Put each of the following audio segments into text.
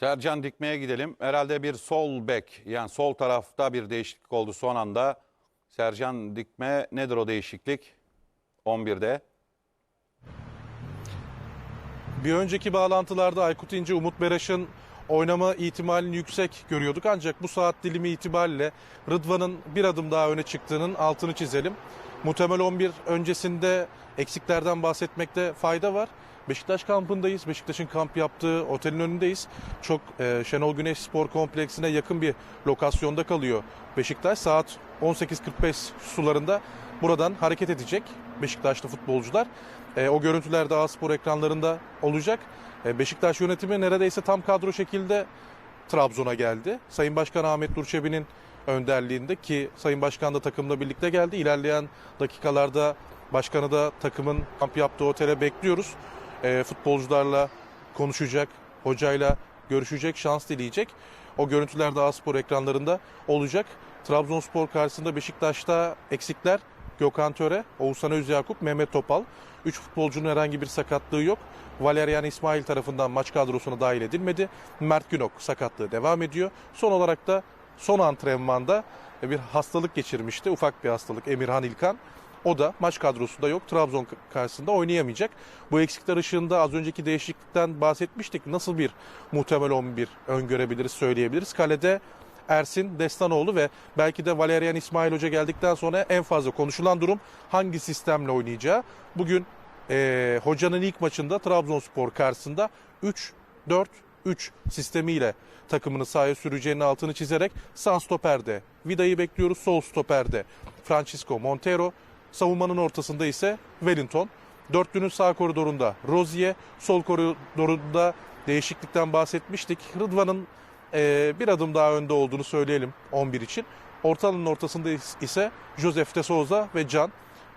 Sercan Dikme'ye gidelim. Herhalde bir sol bek yani sol tarafta bir değişiklik oldu son anda. Sercan Dikme nedir o değişiklik? 11'de. Bir önceki bağlantılarda Aykut İnce, Umut Bereş'in oynama ihtimalini yüksek görüyorduk. Ancak bu saat dilimi itibariyle Rıdvan'ın bir adım daha öne çıktığının altını çizelim. Muhtemel 11 öncesinde eksiklerden bahsetmekte fayda var. Beşiktaş kampındayız. Beşiktaş'ın kamp yaptığı otelin önündeyiz. Çok e, Şenol Güneş Spor Kompleksine yakın bir lokasyonda kalıyor Beşiktaş. Saat 18.45 sularında buradan hareket edecek Beşiktaşlı futbolcular. E, o görüntüler de A-Spor ekranlarında olacak. E, Beşiktaş yönetimi neredeyse tam kadro şekilde Trabzon'a geldi. Sayın Başkan Ahmet Durçebi'nin önderliğinde ki Sayın Başkan da takımla birlikte geldi. İlerleyen dakikalarda başkanı da takımın kamp yaptığı otele bekliyoruz. E, futbolcularla konuşacak, hocayla görüşecek, şans dileyecek. O görüntüler de A-Spor ekranlarında olacak. Trabzonspor karşısında Beşiktaş'ta eksikler Gökhan Töre, Oğuzhan Özyakup, Mehmet Topal. Üç futbolcunun herhangi bir sakatlığı yok. Valerian İsmail tarafından maç kadrosuna dahil edilmedi. Mert Günok sakatlığı devam ediyor. Son olarak da son antrenmanda bir hastalık geçirmişti. Ufak bir hastalık Emirhan İlkan. O da maç kadrosunda yok. Trabzon karşısında oynayamayacak. Bu eksikler ışığında az önceki değişiklikten bahsetmiştik. Nasıl bir muhtemel 11 öngörebiliriz, söyleyebiliriz. Kalede Ersin Destanoğlu ve belki de Valerian İsmail Hoca geldikten sonra en fazla konuşulan durum hangi sistemle oynayacağı. Bugün eee, hocanın ilk maçında Trabzonspor karşısında 3-4-3 sistemiyle takımını sahaya süreceğinin altını çizerek sağ stoperde Vida'yı bekliyoruz. Sol stoperde Francisco Montero. Savunmanın ortasında ise Wellington. Dörtlünün sağ koridorunda Rozier, sol koridorunda değişiklikten bahsetmiştik. Rıdvan'ın e, bir adım daha önde olduğunu söyleyelim 11 için. Ortalığın ortasında is- ise Josef de Souza ve Can.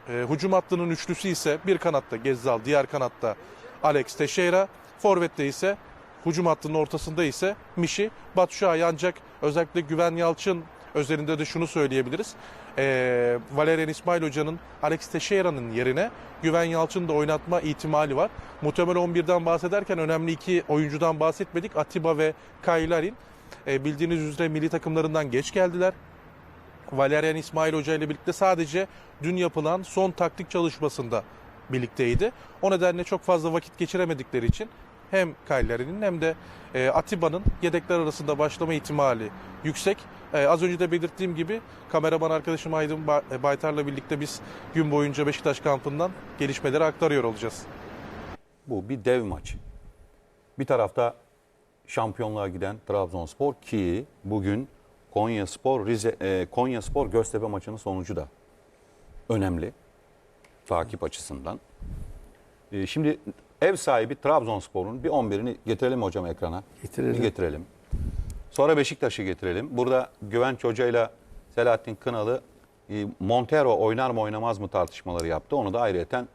E, hücum hattının üçlüsü ise bir kanatta Gezzal, diğer kanatta Alex Teixeira. Forvet'te ise hücum hattının ortasında ise Mişi, Batshuayi ancak özellikle Güven Yalçın özelinde de şunu söyleyebiliriz. E, Valerian İsmail Hoca'nın Alex Teixeira'nın yerine Güven Yalçın'ı da oynatma ihtimali var. Muhtemel 11'den bahsederken önemli iki oyuncudan bahsetmedik. Atiba ve Kaylarin. E, bildiğiniz üzere milli takımlarından geç geldiler. Valerian İsmail Hoca ile birlikte sadece dün yapılan son taktik çalışmasında birlikteydi. O nedenle çok fazla vakit geçiremedikleri için hem Kayleri'nin hem de e, Atiba'nın yedekler arasında başlama ihtimali yüksek. E, az önce de belirttiğim gibi kameraman arkadaşım Aydın e, Baytar'la birlikte biz gün boyunca Beşiktaş kampından gelişmeleri aktarıyor olacağız. Bu bir dev maç. Bir tarafta şampiyonluğa giden Trabzonspor ki bugün Konyaspor Rize e, Konyaspor Göztepe maçının sonucu da önemli takip açısından. E, şimdi ev sahibi Trabzonspor'un bir 11'ini getirelim hocam ekrana. Getirelim. Bir getirelim. Sonra Beşiktaş'ı getirelim. Burada Güvenç Hoca ile Selahattin Kınalı e, Montero oynar mı oynamaz mı tartışmaları yaptı. Onu da ayrıyeten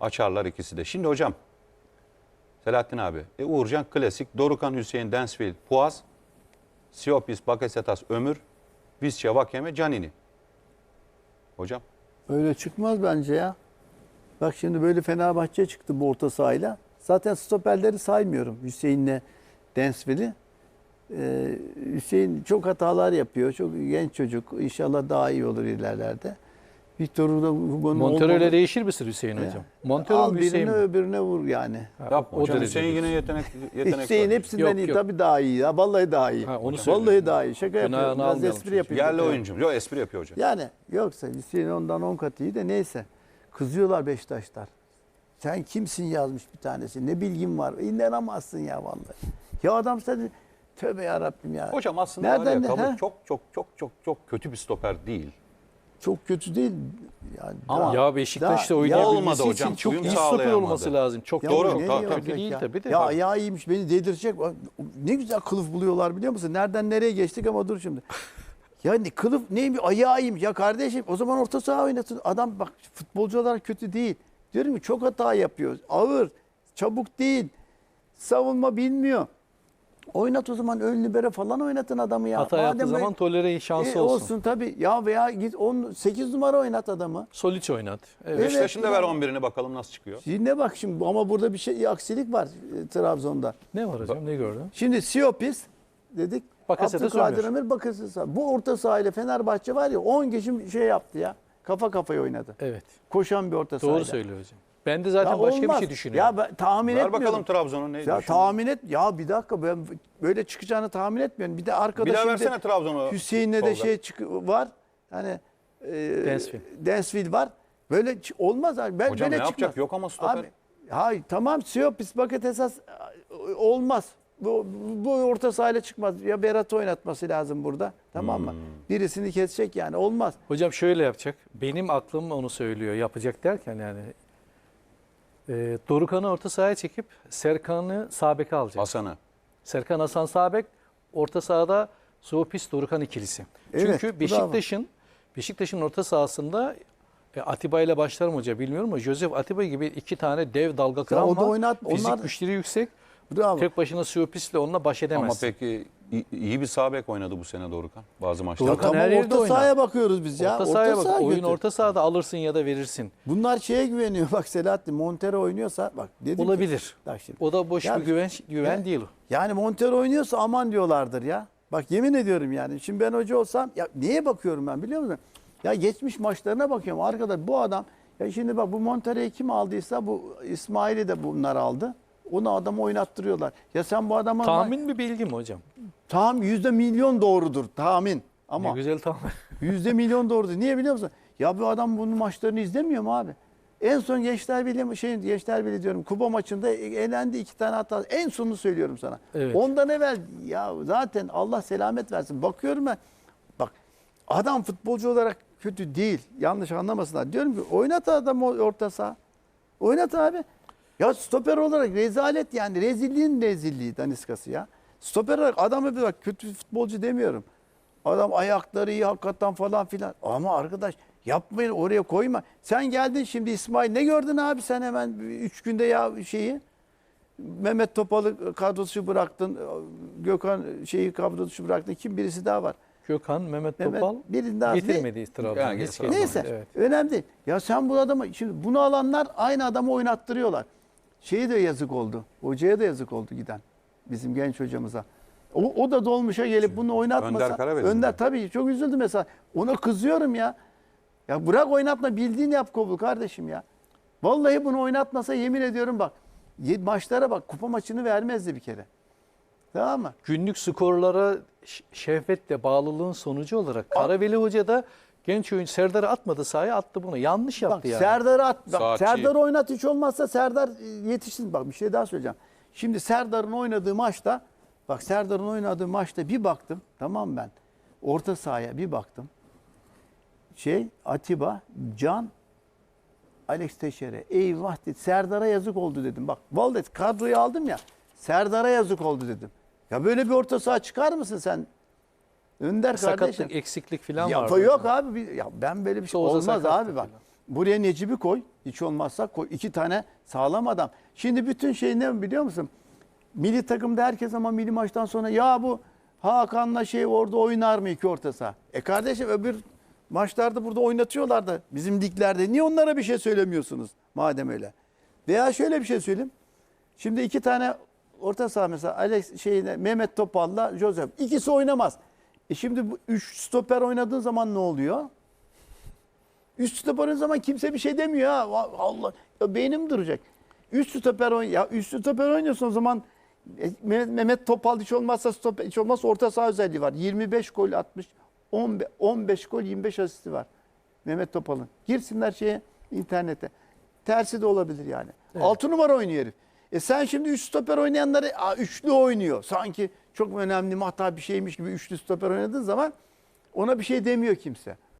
açarlar ikisi de. Şimdi hocam Selahattin abi. E, Uğurcan klasik. Dorukan Hüseyin Densville Puaz. Siopis Bakasetas Ömür. Visca Vakeme Canini. Hocam Öyle çıkmaz bence ya. Bak şimdi böyle Fenerbahçe çıktı bu orta sahayla. Zaten stoperleri saymıyorum. Hüseyin'le Densville'i. Ee, Hüseyin çok hatalar yapıyor. Çok genç çocuk. İnşallah daha iyi olur ilerlerde. Victor Hugo'nun Montero ile değişir misin Hüseyin Ya. hocam? Montero Al mu Hüseyin birine mi? öbürüne vur yani. yapma o hocam. Hüseyin yine yetenek, yetenek Hüseyin var. hepsinden Yok, iyi. yok. Tabii daha iyi ya. Vallahi daha iyi. Ha, onu Vallahi daha iyi. Şaka Günahını yapıyorum. Biraz espri yapıyorum. Yerli oyuncum. Yok espri yapıyor hocam. Yani yoksa Hüseyin ondan 10 kat iyi de neyse. Kızıyorlar Beşiktaşlar. Sen kimsin yazmış bir tanesi. Ne bilgin var. İnanamazsın ya vallahi. Ya adam sen tövbe ya Rabbim ya. Hocam aslında Nereden var ya, çok çok çok çok çok kötü bir stoper değil. Çok kötü değil. Yani Ama- daha- Ya Beşiktaş'ta oynayabilmesi için hocam, çok iyi stoper olması lazım. Çok Ya Doğru, tabii, tabii. olacak değil ya? tabii de. Ya ayağı iyiymiş beni dedirecek. Ne güzel kılıf buluyorlar biliyor musun? Nereden nereye geçtik ama dur şimdi. Ya ne, kılıf neymiş ayağı iyiymiş. Ya kardeşim o zaman orta saha oynatın. Adam bak futbolcu olarak kötü değil. Diyorum ki çok hata yapıyor. Ağır, çabuk değil. Savunma bilmiyor. Oynat o zaman ön libero falan oynatın adamı ya. Hata yaptığı Madem zaman tolere şansı E, olsun. olsun tabii. Ya veya git 10 8 numara oynat adamı. Soliç oynat. Evet. Evet. Beşiktaş'ın da ver yani. 11'ini bakalım nasıl çıkıyor. Şimdi bak şimdi ama burada bir şey aksilik var e, Trabzon'da. Ne var hocam? Ne gördün? Şimdi Siopis dedik. Bakaset'e Abdülkadir sönmüyor. Ömür Bakaset. Bu orta sahayla Fenerbahçe var ya 10 kişi şey yaptı ya. Kafa kafaya oynadı. Evet. Koşan bir orta sahayla. Doğru söylüyor hocam. Ben de zaten Ya başka bir olmaz. şey düşünüyorum. Ya ben tahmin Ver etmiyorum. bakalım Trabzon'un ne Ya düşündüğünü. tahmin et. Ya bir dakika ben böyle çıkacağını tahmin etmiyorum. Bir de arkada Bir daha şimdi versene Trabzon'u. Hüseyin'le de Tolga. şey çık var. Hani e. Densville var. Böyle ç- olmaz abi. Ben Hocam böyle ne çıkmaz. yapacak? Yok ama stoper. Abi, hayır tamam Siopis Baket esas e, olmaz. Bu, bu orta sahayla çıkmaz. Ya Berat oynatması lazım burada. Tamam mı? Hmm. Birisini kesecek yani. Olmaz. Hocam şöyle yapacak. Benim aklım onu söylüyor. Yapacak derken yani e, Dorukan'ı orta sahaya çekip Serkan'ı sağ beke alacak. Hasan'ı. Serkan Hasan sağ bek, orta sahada Soğupis Dorukan ikilisi. Evet, Çünkü. Beşiktaş'ın Beşiktaş'ın orta sahasında e, Atiba ile başlar mı hoca bilmiyorum ama Josef Atiba gibi iki tane dev dalga kıran var. oynat- Fizik onlar- güçleri yüksek. Bravo. Tek başına Soğupis'le onunla baş edemez. Ama peki i- iyi bir sağ bek oynadı bu sene Dorukan bazı maçlarda. Dorukan her yerde orta oynar. sahaya bakıyoruz biz ya. orta sahaya bak. saha Oyun kötü. orta sahada alırsın ya da verirsin. Bunlar şeye güveniyor. Bak Selahattin Montero oynuyorsa bak dedim ki- Olabilir. Bak şimdi. O da boş Ya- bir güven güven Ya- değil. o. Yani Montero oynuyorsa aman diyorlardır ya. Bak yemin ediyorum yani. Şimdi ben hoca olsam ya niye bakıyorum ben biliyor musun? Ya geçmiş maçlarına bakıyorum. Arkadaş bu adam ya şimdi bak bu Montero'yu kim aldıysa bu İsmail'i de bunlar aldı. Onu adamı oynattırıyorlar. Ya sen bu adama Tahmin mi bilgi mi hocam? Tam yüzde milyon doğrudur tahmin. Ama Ne güzel tahmin. Yüzde milyon doğrudur. Niye biliyor musun? Ya bu adam bunun maçlarını izlemiyor mu abi? En son Gençler Birliği şey Gençler Birliği diyorum. Kuba maçında elendi iki tane hata. En sonunu söylüyorum sana. Evet. Ondan evvel ya zaten Allah selamet versin. Bakıyorum ben. Bak adam futbolcu olarak kötü değil. Yanlış anlamasınlar. Diyorum ki oynat adamı orta saha. Oynat abi. Ya stoper olarak rezalet yani rezilliğin rezilliği daniskası ya. Stoper olarak adamı bir bak kötü futbolcu demiyorum. Adam ayakları iyi hakikaten falan filan. Ama arkadaş yapmayın oraya koyma. Sen geldin şimdi İsmail ne gördün abi sen hemen 3 günde ya şeyi. Mehmet Topal'ı kadrosu bıraktın. Gökhan şeyi kadrosu bıraktın. Kim birisi daha var. Gökhan, Mehmet Mehmet, Topal birini daha getirmedi Trabzon'a. Neyse Evet. önemli değil. Ya sen bu adamı şimdi bunu alanlar aynı adamı oynattırıyorlar. Şeyi de yazık oldu. Hocaya da yazık oldu giden. Bizim genç hocamıza. O, o da dolmuşa gelip bunu oynatmasa. Önder Karaveli mi? Önder tabii çok üzüldü mesela. Ona kızıyorum ya. Ya bırak oynatma bildiğini yap Kobul kardeşim ya. Vallahi bunu oynatmasa yemin ediyorum bak. Maçlara bak kupa maçını vermezdi bir kere. Tamam mı? Günlük skorlara şehvetle bağlılığın sonucu olarak Karaveli Hoca da genç oyuncu Serdar'ı atmadı sahaya attı bunu. Yanlış yaptı Bak yani. Serdar'ı at. Bak, Saatçi. Serdar oynat hiç olmazsa Serdar e, yetişsin. Bak bir şey daha söyleyeceğim. Şimdi Serdar'ın oynadığı maçta bak Serdar'ın oynadığı maçta bir baktım tamam ben. Orta sahaya bir baktım. Şey Atiba, Can, Alex Teşere. Eyvah dedi. Serdar'a yazık oldu dedim. Bak vallahi kadroyu aldım ya. Serdar'a yazık oldu dedim. Ya böyle bir orta saha çıkar mısın sen? Önder kardeşim. Sakatlık, eksiklik falan vardı. yok abi. Ya ben böyle bir şey olmaz abi bak. falan. Buraya Necip'i koy. Hiç olmazsa iki tane sağlam adam. Şimdi bütün şey ne biliyor musun? Milli takımda herkes ama milli maçtan sonra ya bu Hakan'la şey orada oynar mı iki orta saha? E kardeşim öbür maçlarda burada oynatıyorlar da bizim liglerde. Niye onlara bir şey söylemiyorsunuz madem öyle? Veya şöyle bir şey söyleyeyim. Şimdi iki tane orta saha mesela Alex şeyine Mehmet Topal'la Joseph. İkisi oynamaz. E şimdi bu üç stoper oynadığın zaman ne oluyor? Üst stoper oynadığın zaman kimse bir şey demiyor ha. Allah ya beynim duracak. Üst stoper oyn ya üst stoper oynuyorsun o zaman e, Mehmet, Mehmet Topal hiç olmazsa stoper hiç olmazsa orta saha özelliği var. 25 gol atmış. 15, 15 gol 25 asisti var. Mehmet Topal'ın. Girsinler şeye internete. Tersi de olabilir yani. 6 numara oynuyor herif. E sen şimdi 3 stoper oynayanları "Aa, üçlü oynuyor. Sanki çok önemli hatta bir şeymiş gibi üçlü stoper oynadığın zaman ona bir şey demiyor kimse.